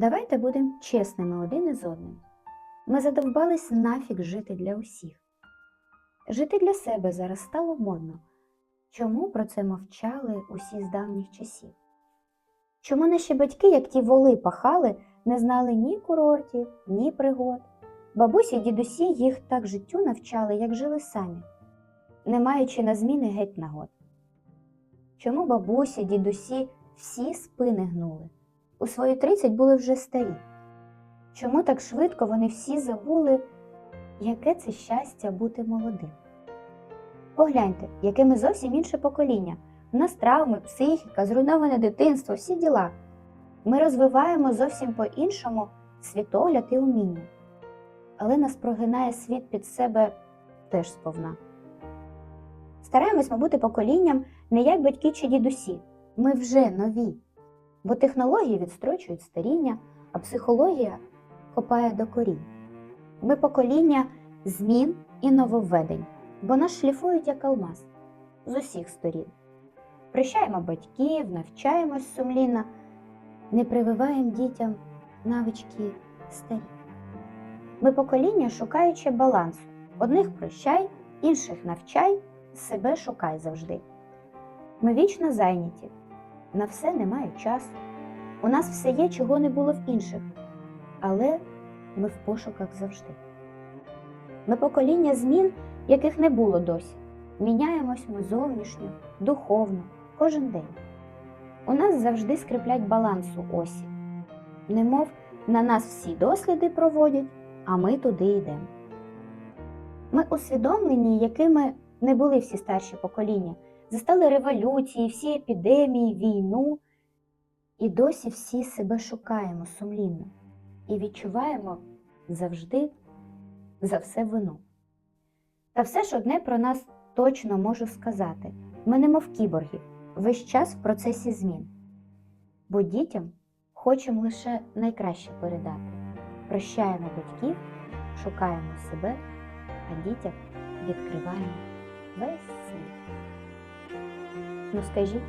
Давайте будемо чесними один із одним. Ми задовбались нафіг жити для усіх. Жити для себе зараз стало модно. Чому про це мовчали усі з давніх часів? Чому наші батьки, як ті воли пахали, не знали ні курортів, ні пригод? Бабусі й дідусі їх так життю навчали, як жили самі, не маючи на зміни геть нагод. Чому бабусі, дідусі всі спини гнули? У свої 30 були вже старі. Чому так швидко вони всі забули, яке це щастя бути молодим? Погляньте, яке ми зовсім інше покоління. У нас травми, психіка, зруйноване дитинство, всі діла. Ми розвиваємо зовсім по-іншому світогляд і уміння. Але нас прогинає світ під себе теж сповна. Стараємось ми бути поколінням не як батьки чи дідусі. Ми вже нові. Бо технології відстрочують старіння, а психологія копає до корінь. Ми покоління змін і нововведень, бо нас шліфують як алмаз з усіх сторін. Прищаємо батьків, навчаємось сумлінно, не прививаємо дітям навички старі. Ми покоління, шукаючи балансу. Одних прощай, інших навчай, себе шукай завжди. Ми вічно зайняті, на все немає часу. У нас все є, чого не було в інших, але ми в пошуках завжди. Ми покоління змін, яких не було досі. Міняємось ми зовнішньо, духовно, кожен день. У нас завжди скріплять балансу осі. Немов на нас всі досліди проводять, а ми туди йдемо. Ми усвідомлені, якими не були всі старші покоління, застали революції, всі епідемії, війну, і досі всі себе шукаємо сумлінно і відчуваємо завжди за все вину. Та все ж одне про нас точно можу сказати: ми не мов кіборги, весь час в процесі змін. Бо дітям хочемо лише найкраще передати. Прощаємо батьків, шукаємо себе, а дітям відкриваємо Ну скажіть,